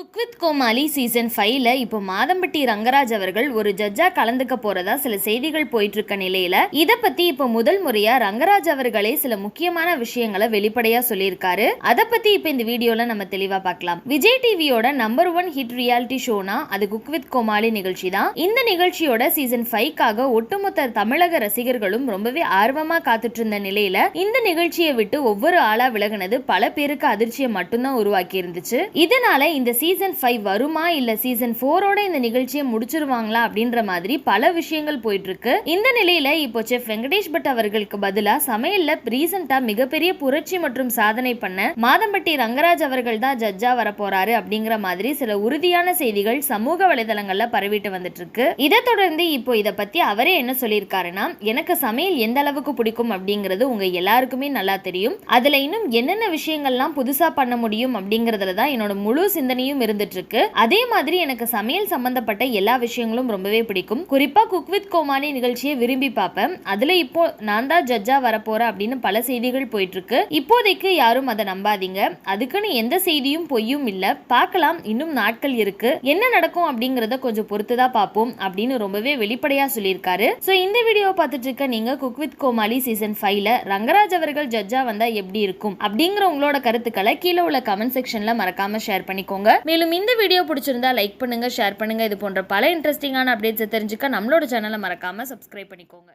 Cook with Comali season ஃபைவ்ல இப்போ மாதம்பட்டி ரங்கராஜ் அவர்கள் ஒரு ஜட்ஜா கலந்துக்க போறதா சில செய்திகள் போயிட்டு இருக்க நிலையில இத பத்தி இப்போ முதல் முறையா ரங்கராஜ் அவர்களே சில முக்கியமான விஷயங்களை வெளிப்படையா சொல்லியிருக்காரு. அத பத்தி இப்போ இந்த வீடியோல நம்ம தெளிவா பார்க்கலாம். விஜய் டிவியோட நம்பர் ஒன் ஹிட் ரியாலிட்டி ஷோனா அது குக் வித் கோமாளி நிகழ்ச்சி தான் இந்த நிகழ்ச்சியோட சீசன் ஃபைவ்க்காக ஒட்டுமொத்த தமிழக ரசிகர்களும் ரொம்பவே ஆர்வமா காத்துட்டு இருந்த நிலையில இந்த நிகழ்ச்சியை விட்டு ஒவ்வொரு ஆளா விலகுனது பல பேருக்கு அதிர்ச்சியை மட்டும்தான் உருவாக்கி இருந்துச்சு இதனால இந்த சீசன் ஃபைவ் வருமா இல்ல சீசன் ஃபோரோட இந்த நிகழ்ச்சியை முடிச்சிருவாங்களா அப்படின்ற மாதிரி பல விஷயங்கள் போயிட்டு இருக்கு இந்த நிலையில இப்போ செஃப் வெங்கடேஷ் பட் அவர்களுக்கு பதிலா சமையல்ல ரீசெண்டா மிகப்பெரிய புரட்சி மற்றும் சாதனை பண்ண மாதம்பட்டி ரங்கராஜ் அவர்கள் தான் ஜட்ஜா வரப்போறாரு போறாரு அப்படிங்கிற மாதிரி சில உறுதியான செய்திகள் சமூக வலைதளங்கள்ல பரவிட்டு வந்துட்டு இருக்கு இதை தொடர்ந்து இப்போ இதை பத்தி அவரே என்ன சொல்லியிருக்காருன்னா எனக்கு சமையல் எந்த அளவுக்கு பிடிக்கும் அப்படிங்கிறது உங்க எல்லாருக்குமே நல்லா தெரியும். அதுல இன்னும் என்னென்ன விஷயங்கள்லாம் புதுசா பண்ண முடியும் அப்படிங்கறதுல தான் என்னோட முழு சிந்தனையும் இருந்துட்டு இருக்கு அதே மாதிரி எனக்கு சமையல் சம்பந்தப்பட்ட எல்லா விஷயங்களும் ரொம்பவே பிடிக்கும். குறிப்பா குக் வித் கோமாளி நிகழ்ச்சியை விரும்பி பார்ப்பேன். அதுல இப்போ நான் தான் ஜட்ஜா வரப்போறேன் அப்படின்னு பல செய்திகள் போயிட்டு இருக்கு இப்போதைக்கு யாரும் அதை நம்பாதீங்க. அதுக்குன்னு எந்த செய்தியும் பொய்யும் இல்ல. பார்க்கலாம் இன்னும் நாட்கள் இருக்கு. என்ன நடக்கும் அப்படிங்கறத கொஞ்சம் பொறுத்துதான் பார்ப்போம் அப்படின்னு ரொம்பவே வெளிப்படையா சொல்லியிருக்காரு. ஸோ இந்த வீடியோ பார்த்துட்டு இருக்க நீங்க குக் வித் கோமாளி சீசன் ஃபைவ்ல ரங்கராஜ் அவர்கள் ஜட்ஜா வந்தா எப்படி இருக்கும்? அப்படிங்கிற உங்களோட கருத்துக்களை கீழே உள்ள கமெண்ட் செக்ஷன்ல மறக்காம ஷேர் பண்ணிக்கோங்க. மேலும் இந்த வீடியோ பிடிச்சிருந்தா லைக் பண்ணுங்கள் ஷேர் பண்ணுங்க. இது போன்ற பல இன்ட்ரெஸ்டிங்கான அப்டேட்ஸை தெரிஞ்சுக்க நம்மளோட சேனலை மறக்காமல் சப்ஸ்கிரைப் பண்ணிக்கோங்க.